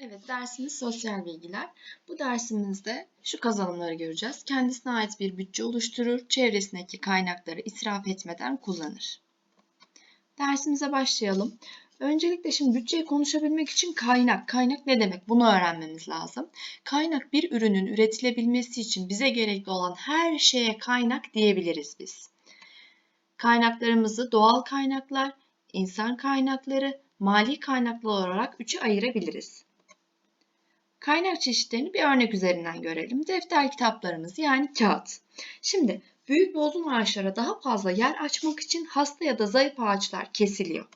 Evet, dersimiz sosyal bilgiler. Bu dersimizde şu kazanımları göreceğiz. Kendisine ait bir bütçe oluşturur, çevresindeki kaynakları israf etmeden kullanır. Dersimize başlayalım. Öncelikle şimdi bütçeyi konuşabilmek için kaynak. Kaynak ne demek? Bunu öğrenmemiz lazım. Kaynak bir ürünün üretilebilmesi için bize gerekli olan her şeye kaynak diyebiliriz biz. Kaynaklarımızı doğal kaynaklar, insan kaynakları, mali kaynaklar olarak üçe ayırabiliriz. Kaynak çeşitlerini bir örnek üzerinden görelim. Defter kitaplarımız yani kağıt. Şimdi büyük ve ağaçlara daha fazla yer açmak için hasta ya da zayıf ağaçlar kesiliyor.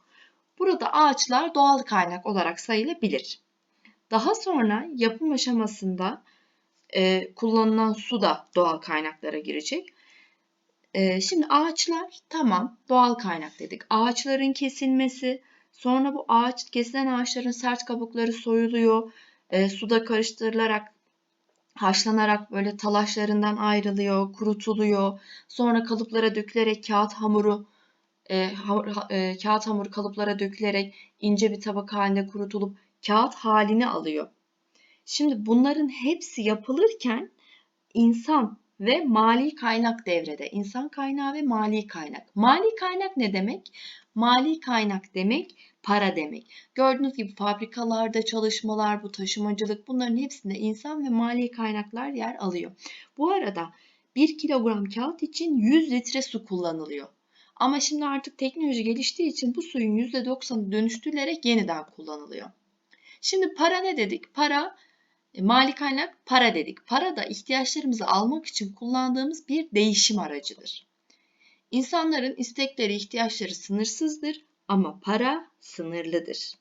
Burada ağaçlar doğal kaynak olarak sayılabilir. Daha sonra yapım aşamasında e, kullanılan su da doğal kaynaklara girecek. E, şimdi ağaçlar tamam doğal kaynak dedik. Ağaçların kesilmesi, sonra bu ağaç kesilen ağaçların sert kabukları soyuluyor, e, suda karıştırılarak haşlanarak böyle talaşlarından ayrılıyor, kurutuluyor. Sonra kalıplara dökülerek kağıt hamuru e, ha, e, kağıt hamuru kalıplara dökülerek ince bir tabaka halinde kurutulup kağıt halini alıyor. Şimdi bunların hepsi yapılırken insan ve mali kaynak devrede. İnsan kaynağı ve mali kaynak. Mali kaynak ne demek? Mali kaynak demek para demek. Gördüğünüz gibi fabrikalarda çalışmalar, bu taşımacılık bunların hepsinde insan ve mali kaynaklar yer alıyor. Bu arada 1 kilogram kağıt için 100 litre su kullanılıyor. Ama şimdi artık teknoloji geliştiği için bu suyun %90'ı dönüştürülerek yeniden kullanılıyor. Şimdi para ne dedik? Para e, mali kaynak para dedik. Para da ihtiyaçlarımızı almak için kullandığımız bir değişim aracıdır. İnsanların istekleri, ihtiyaçları sınırsızdır ama para sınırlıdır.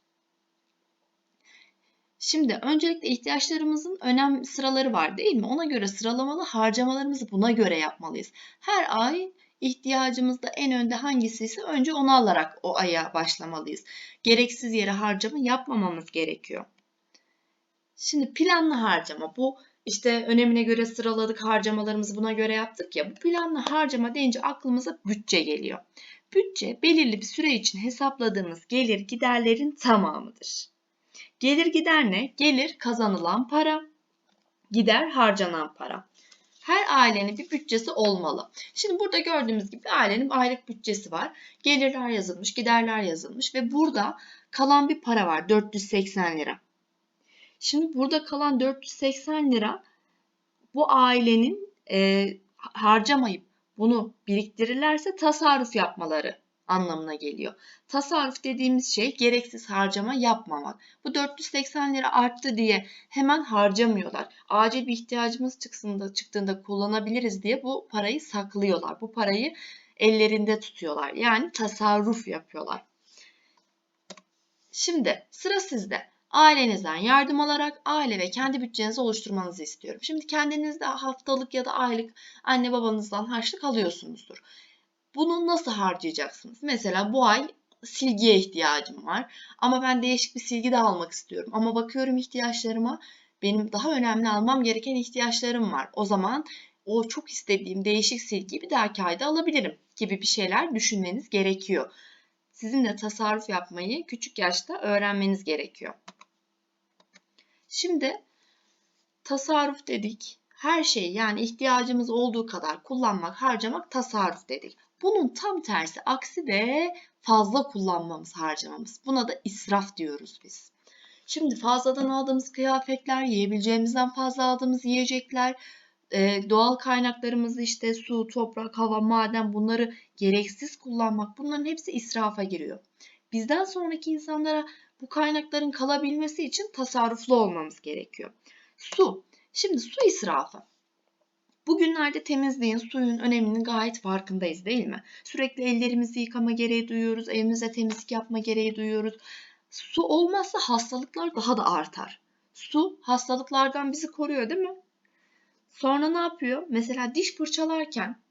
Şimdi öncelikle ihtiyaçlarımızın önem sıraları var değil mi? Ona göre sıralamalı harcamalarımızı buna göre yapmalıyız. Her ay ihtiyacımızda en önde hangisi ise önce onu alarak o aya başlamalıyız. Gereksiz yere harcama yapmamamız gerekiyor. Şimdi planlı harcama bu işte önemine göre sıraladık harcamalarımızı buna göre yaptık ya. Bu planlı harcama deyince aklımıza bütçe geliyor. Bütçe belirli bir süre için hesapladığımız gelir giderlerin tamamıdır. Gelir gider ne? Gelir kazanılan para, gider harcanan para. Her ailenin bir bütçesi olmalı. Şimdi burada gördüğümüz gibi ailenin aylık bütçesi var. Gelirler yazılmış, giderler yazılmış ve burada kalan bir para var 480 lira. Şimdi burada kalan 480 lira bu ailenin e, harcamayıp bunu biriktirirlerse tasarruf yapmaları anlamına geliyor. Tasarruf dediğimiz şey gereksiz harcama yapmamak. Bu 480 lira arttı diye hemen harcamıyorlar. Acil bir ihtiyacımız çıktığında, çıktığında kullanabiliriz diye bu parayı saklıyorlar. Bu parayı ellerinde tutuyorlar. Yani tasarruf yapıyorlar. Şimdi sıra sizde. Ailenizden yardım alarak aile ve kendi bütçenizi oluşturmanızı istiyorum. Şimdi kendinizde haftalık ya da aylık anne babanızdan harçlık alıyorsunuzdur. Bunu nasıl harcayacaksınız? Mesela bu ay silgiye ihtiyacım var. Ama ben değişik bir silgi de almak istiyorum. Ama bakıyorum ihtiyaçlarıma benim daha önemli almam gereken ihtiyaçlarım var. O zaman o çok istediğim değişik silgiyi bir dahaki ayda alabilirim gibi bir şeyler düşünmeniz gerekiyor. Sizin de tasarruf yapmayı küçük yaşta öğrenmeniz gerekiyor. Şimdi tasarruf dedik. Her şeyi yani ihtiyacımız olduğu kadar kullanmak, harcamak tasarruf dedik. Bunun tam tersi aksi de fazla kullanmamız, harcamamız. Buna da israf diyoruz biz. Şimdi fazladan aldığımız kıyafetler, yiyebileceğimizden fazla aldığımız yiyecekler, e, doğal kaynaklarımızı işte su, toprak, hava, maden bunları gereksiz kullanmak bunların hepsi israfa giriyor. Bizden sonraki insanlara bu kaynakların kalabilmesi için tasarruflu olmamız gerekiyor. Su. Şimdi su israfı. Bugünlerde temizliğin, suyun öneminin gayet farkındayız değil mi? Sürekli ellerimizi yıkama gereği duyuyoruz, evimize temizlik yapma gereği duyuyoruz. Su olmazsa hastalıklar daha da artar. Su hastalıklardan bizi koruyor değil mi? Sonra ne yapıyor? Mesela diş fırçalarken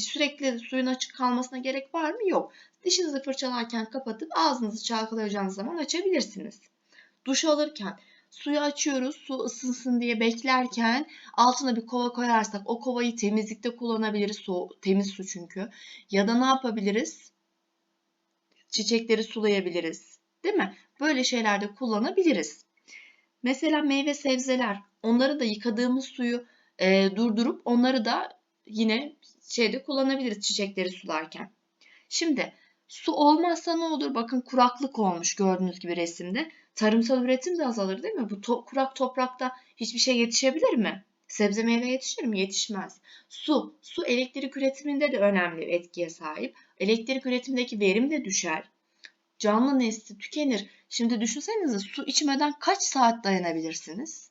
sürekli suyun açık kalmasına gerek var mı? Yok. Dişinizi fırçalarken kapatıp ağzınızı çalkalayacağınız zaman açabilirsiniz. Duş alırken suyu açıyoruz. Su ısınsın diye beklerken altına bir kova koyarsak o kovayı temizlikte kullanabiliriz. Su, temiz su çünkü. Ya da ne yapabiliriz? Çiçekleri sulayabiliriz. Değil mi? Böyle şeylerde kullanabiliriz. Mesela meyve sebzeler, onları da yıkadığımız suyu e, durdurup onları da yine şeyde kullanabiliriz çiçekleri sularken. Şimdi su olmazsa ne olur? Bakın kuraklık olmuş gördüğünüz gibi resimde. Tarımsal üretim de azalır değil mi? Bu to- kurak toprakta hiçbir şey yetişebilir mi? Sebze meyve yetişir mi? Yetişmez. Su. Su elektrik üretiminde de önemli bir etkiye sahip. Elektrik üretimindeki verim de düşer. Canlı nesli tükenir. Şimdi düşünsenize su içmeden kaç saat dayanabilirsiniz?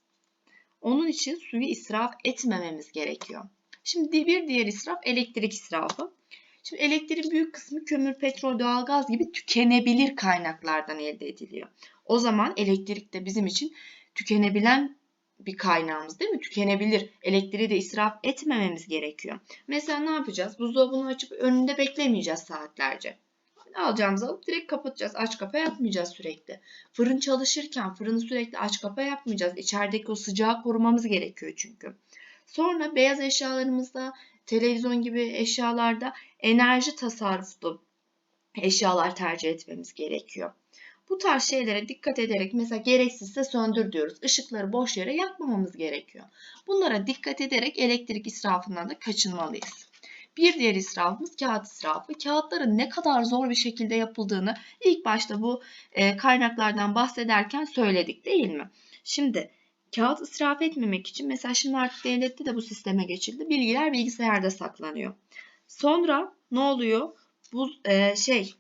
Onun için suyu israf etmememiz gerekiyor. Şimdi bir diğer israf elektrik israfı. Şimdi elektriğin büyük kısmı kömür, petrol, doğalgaz gibi tükenebilir kaynaklardan elde ediliyor. O zaman elektrik de bizim için tükenebilen bir kaynağımız değil mi? Tükenebilir. Elektriği de israf etmememiz gerekiyor. Mesela ne yapacağız? Buzdolabını açıp önünde beklemeyeceğiz saatlerce. Alacağımızı alıp direkt kapatacağız. Aç kapa yapmayacağız sürekli. Fırın çalışırken fırını sürekli aç kapa yapmayacağız. İçerideki o sıcağı korumamız gerekiyor çünkü. Sonra beyaz eşyalarımızda, televizyon gibi eşyalarda enerji tasarruflu eşyalar tercih etmemiz gerekiyor. Bu tarz şeylere dikkat ederek mesela gereksizse söndür diyoruz. Işıkları boş yere yakmamamız gerekiyor. Bunlara dikkat ederek elektrik israfından da kaçınmalıyız. Bir diğer israfımız kağıt israfı. Kağıtların ne kadar zor bir şekilde yapıldığını ilk başta bu e, kaynaklardan bahsederken söyledik değil mi? Şimdi kağıt israf etmemek için mesela şimdi artık devlette de bu sisteme geçildi. Bilgiler bilgisayarda saklanıyor. Sonra ne oluyor? Bu e, şey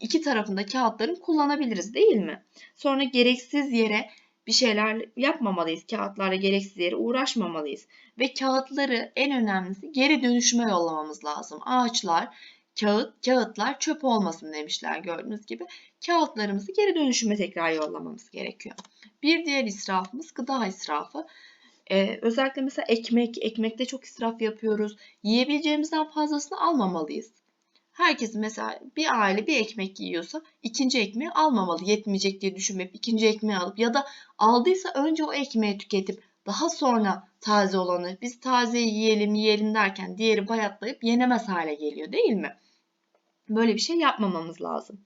iki tarafında kağıtların kullanabiliriz değil mi? Sonra gereksiz yere bir şeyler yapmamalıyız. Kağıtlarla gereksiz yere uğraşmamalıyız. Ve kağıtları en önemlisi geri dönüşüme yollamamız lazım. Ağaçlar, kağıt, kağıtlar çöp olmasın demişler gördüğünüz gibi. Kağıtlarımızı geri dönüşüme tekrar yollamamız gerekiyor. Bir diğer israfımız gıda israfı. Ee, özellikle mesela ekmek, ekmekte çok israf yapıyoruz. Yiyebileceğimizden fazlasını almamalıyız. Herkes mesela bir aile bir ekmek yiyorsa ikinci ekmeği almamalı. Yetmeyecek diye düşünmeyip ikinci ekmeği alıp ya da aldıysa önce o ekmeği tüketip daha sonra taze olanı biz taze yiyelim yiyelim derken diğeri bayatlayıp yenemez hale geliyor değil mi? Böyle bir şey yapmamamız lazım.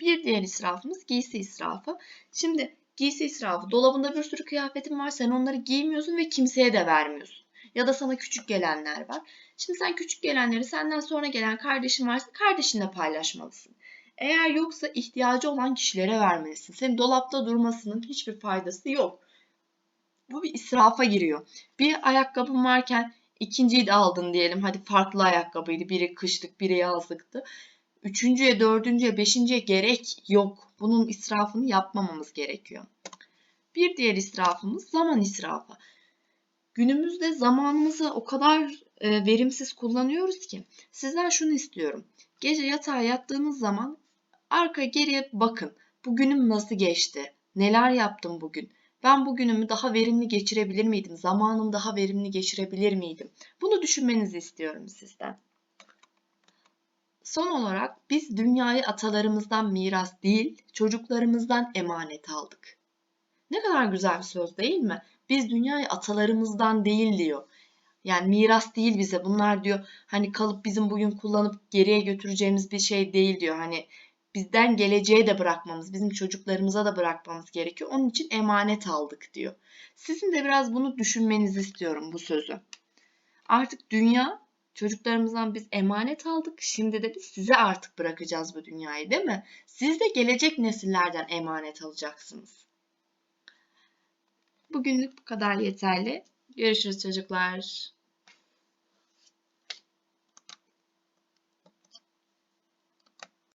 Bir diğer israfımız giysi israfı. Şimdi giysi israfı dolabında bir sürü kıyafetin var sen onları giymiyorsun ve kimseye de vermiyorsun. Ya da sana küçük gelenler var. Şimdi sen küçük gelenleri senden sonra gelen kardeşin varsa kardeşinle paylaşmalısın. Eğer yoksa ihtiyacı olan kişilere vermelisin. Senin dolapta durmasının hiçbir faydası yok. Bu bir israfa giriyor. Bir ayakkabın varken ikinciyi de aldın diyelim. Hadi farklı ayakkabıydı. Biri kışlık, biri yazlıktı. Üçüncüye, dördüncüye, beşinciye gerek yok. Bunun israfını yapmamamız gerekiyor. Bir diğer israfımız zaman israfı. Günümüzde zamanımızı o kadar e, verimsiz kullanıyoruz ki sizden şunu istiyorum. Gece yatağa yattığınız zaman arka geriye bakın. Bugünüm nasıl geçti? Neler yaptım bugün? Ben bugünümü daha verimli geçirebilir miydim? Zamanımı daha verimli geçirebilir miydim? Bunu düşünmenizi istiyorum sizden. Son olarak biz dünyayı atalarımızdan miras değil, çocuklarımızdan emanet aldık. Ne kadar güzel bir söz değil mi? Biz dünyayı atalarımızdan değil diyor. Yani miras değil bize. Bunlar diyor hani kalıp bizim bugün kullanıp geriye götüreceğimiz bir şey değil diyor. Hani bizden geleceğe de bırakmamız, bizim çocuklarımıza da bırakmamız gerekiyor. Onun için emanet aldık diyor. Sizin de biraz bunu düşünmenizi istiyorum bu sözü. Artık dünya çocuklarımızdan biz emanet aldık. Şimdi de biz size artık bırakacağız bu dünyayı değil mi? Siz de gelecek nesillerden emanet alacaksınız. Bugünlük bu kadar yeterli. Görüşürüz çocuklar.